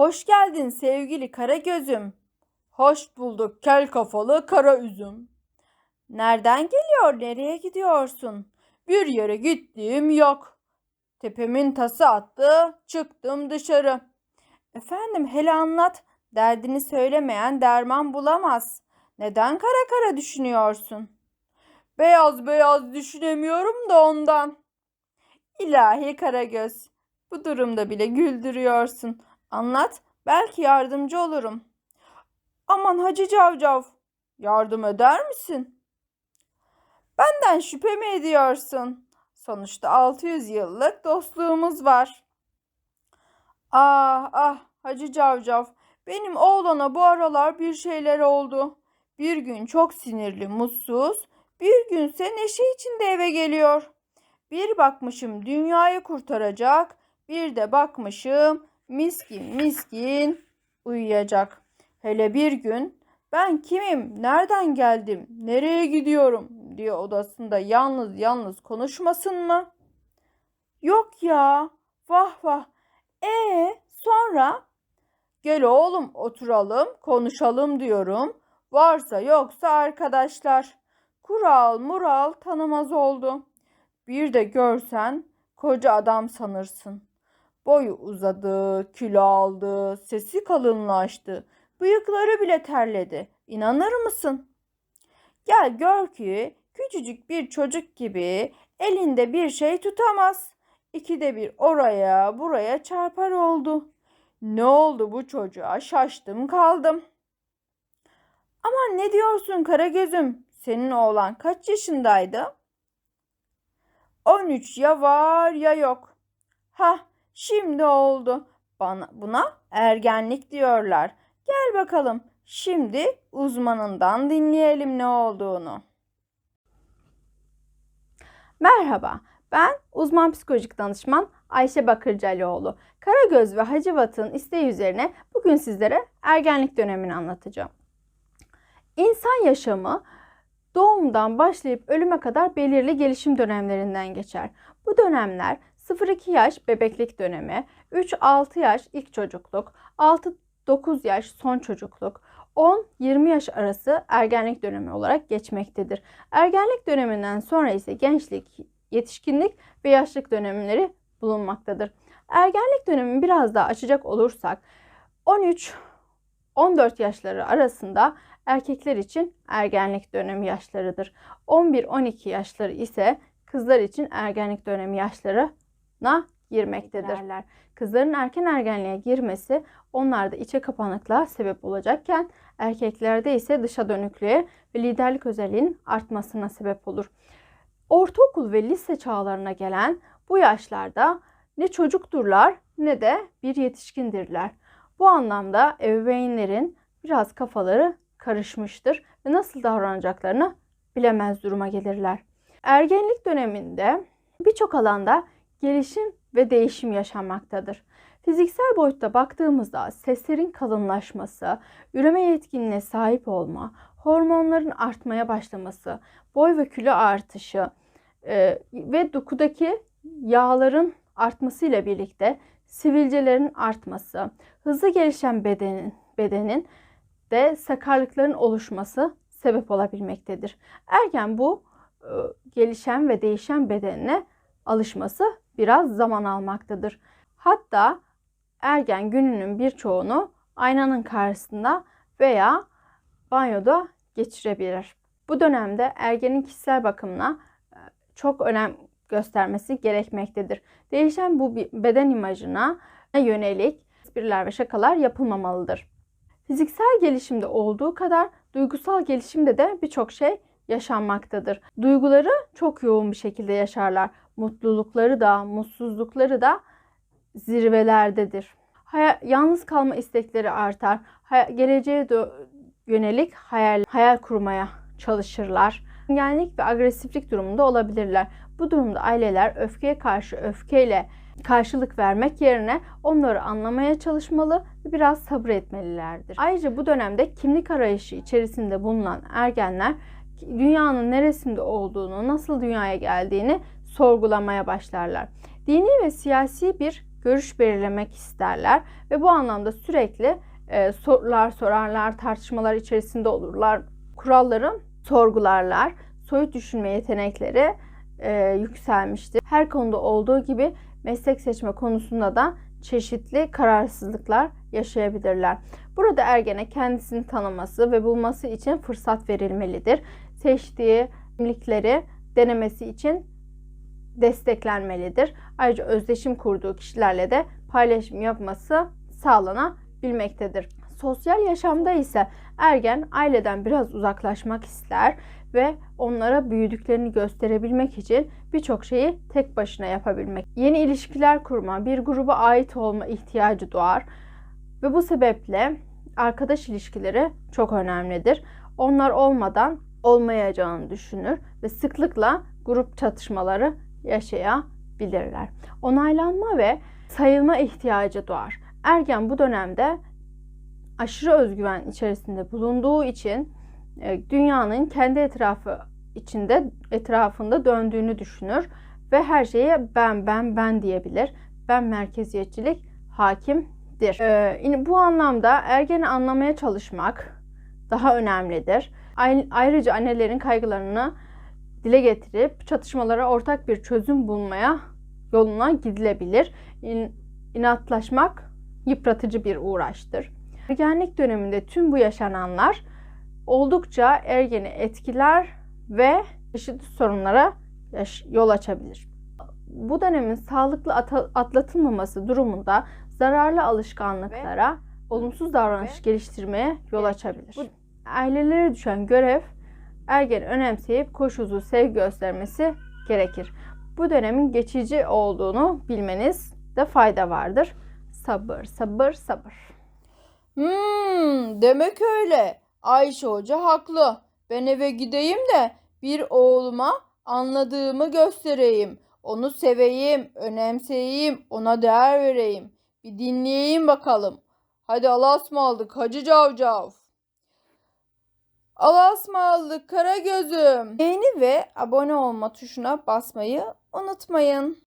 Hoş geldin sevgili kara gözüm. Hoş bulduk kel kafalı kara üzüm. Nereden geliyor, nereye gidiyorsun? Bir yere gittiğim yok. Tepemin tası attı, çıktım dışarı. Efendim hele anlat. Derdini söylemeyen derman bulamaz. Neden kara kara düşünüyorsun? Beyaz beyaz düşünemiyorum da ondan. İlahi Karagöz, bu durumda bile güldürüyorsun. Anlat, belki yardımcı olurum. Aman Hacı Cavcav, yardım eder misin? Benden şüphe mi ediyorsun? Sonuçta 600 yıllık dostluğumuz var. Ah ah Hacı Cavcav, benim oğlana bu aralar bir şeyler oldu. Bir gün çok sinirli, mutsuz, bir günse neşe içinde eve geliyor. Bir bakmışım dünyayı kurtaracak, bir de bakmışım miskin miskin uyuyacak. Hele bir gün ben kimim, nereden geldim, nereye gidiyorum diye odasında yalnız yalnız konuşmasın mı? Yok ya, vah vah. E sonra? Gel oğlum oturalım, konuşalım diyorum. Varsa yoksa arkadaşlar. Kural mural tanımaz oldu. Bir de görsen koca adam sanırsın. Boyu uzadı, kilo aldı, sesi kalınlaştı. Bıyıkları bile terledi. İnanır mısın? Gel gör ki küçücük bir çocuk gibi elinde bir şey tutamaz. İkide bir oraya buraya çarpar oldu. Ne oldu bu çocuğa? Şaştım kaldım. Aman ne diyorsun Karagöz'üm? Senin oğlan kaç yaşındaydı? 13 ya var ya yok. Ha şimdi oldu. Bana, buna ergenlik diyorlar. Gel bakalım. Şimdi uzmanından dinleyelim ne olduğunu. Merhaba. Ben uzman psikolojik danışman Ayşe Bakırcalioğlu. Karagöz ve Hacivat'ın isteği üzerine bugün sizlere ergenlik dönemini anlatacağım. İnsan yaşamı doğumdan başlayıp ölüme kadar belirli gelişim dönemlerinden geçer. Bu dönemler 0-2 yaş bebeklik dönemi, 3-6 yaş ilk çocukluk, 6-9 yaş son çocukluk, 10-20 yaş arası ergenlik dönemi olarak geçmektedir. Ergenlik döneminden sonra ise gençlik, yetişkinlik ve yaşlık dönemleri bulunmaktadır. Ergenlik dönemini biraz daha açacak olursak 13 14 yaşları arasında erkekler için ergenlik dönemi yaşlarıdır. 11-12 yaşları ise kızlar için ergenlik dönemi yaşlarına girmektedirler. Kızların erken ergenliğe girmesi onlarda içe kapanıklığa sebep olacakken erkeklerde ise dışa dönüklüğe ve liderlik özelliğinin artmasına sebep olur. Ortaokul ve lise çağlarına gelen bu yaşlarda ne çocukturlar ne de bir yetişkindirler. Bu anlamda ebeveynlerin biraz kafaları karışmıştır ve nasıl davranacaklarını bilemez duruma gelirler. Ergenlik döneminde birçok alanda gelişim ve değişim yaşanmaktadır. Fiziksel boyutta baktığımızda seslerin kalınlaşması, üreme yetkinliğine sahip olma, hormonların artmaya başlaması, boy ve kilo artışı e, ve dokudaki yağların artmasıyla birlikte sivilcelerin artması, hızlı gelişen bedenin, bedenin de sakarlıkların oluşması sebep olabilmektedir. Erken bu e, gelişen ve değişen bedenine alışması biraz zaman almaktadır. Hatta ergen gününün birçoğunu aynanın karşısında veya banyoda geçirebilir. Bu dönemde ergenin kişisel bakımına e, çok önem göstermesi gerekmektedir. Değişen bu beden imajına yönelik espriler ve şakalar yapılmamalıdır. Fiziksel gelişimde olduğu kadar duygusal gelişimde de birçok şey yaşanmaktadır. Duyguları çok yoğun bir şekilde yaşarlar. Mutlulukları da, mutsuzlukları da zirvelerdedir. Hayal, yalnız kalma istekleri artar. Hayal, geleceğe yönelik hayal, hayal kurmaya çalışırlar. Genlik ve agresiflik durumunda olabilirler. Bu durumda aileler öfkeye karşı öfkeyle karşılık vermek yerine onları anlamaya çalışmalı ve biraz sabır etmelilerdir. Ayrıca bu dönemde kimlik arayışı içerisinde bulunan ergenler dünyanın neresinde olduğunu, nasıl dünyaya geldiğini sorgulamaya başlarlar. Dini ve siyasi bir görüş belirlemek isterler ve bu anlamda sürekli e, sorular sorarlar, tartışmalar içerisinde olurlar, kuralları sorgularlar, soyut düşünme yetenekleri e, yükselmiştir. Her konuda olduğu gibi meslek seçme konusunda da çeşitli kararsızlıklar yaşayabilirler. Burada ergene kendisini tanıması ve bulması için fırsat verilmelidir. Seçtiği kimlikleri denemesi için desteklenmelidir. Ayrıca özdeşim kurduğu kişilerle de paylaşım yapması sağlanabilmektedir. Sosyal yaşamda ise ergen aileden biraz uzaklaşmak ister ve onlara büyüdüklerini gösterebilmek için birçok şeyi tek başına yapabilmek. Yeni ilişkiler kurma, bir gruba ait olma ihtiyacı doğar ve bu sebeple arkadaş ilişkileri çok önemlidir. Onlar olmadan olmayacağını düşünür ve sıklıkla grup çatışmaları yaşayabilirler. Onaylanma ve sayılma ihtiyacı doğar. Ergen bu dönemde aşırı özgüven içerisinde bulunduğu için e, dünyanın kendi etrafı içinde etrafında döndüğünü düşünür ve her şeye ben ben ben diyebilir. Ben merkeziyetçilik hakimdir. Ee, bu anlamda ergeni anlamaya çalışmak daha önemlidir. Ayrıca annelerin kaygılarını dile getirip çatışmalara ortak bir çözüm bulmaya yoluna gidilebilir. İn, inatlaşmak yıpratıcı bir uğraştır. Ergenlik döneminde tüm bu yaşananlar oldukça ergeni etkiler ve çeşitli sorunlara yol açabilir. Bu dönemin sağlıklı atlatılmaması durumunda zararlı alışkanlıklara, olumsuz davranış geliştirmeye yol açabilir. Bu ailelere düşen görev ergen önemseyip koşulsuz sevgi göstermesi gerekir. Bu dönemin geçici olduğunu bilmeniz de fayda vardır. Sabır, sabır, sabır. Hmm, demek öyle. Ayşe Hoca haklı. Ben eve gideyim de bir oğluma anladığımı göstereyim. Onu seveyim, önemseyeyim, ona değer vereyim. Bir dinleyeyim bakalım. Hadi Allah'a ısmarladık Hacı Cavcav. Allah'a kara gözüm. Beğeni ve abone olma tuşuna basmayı unutmayın.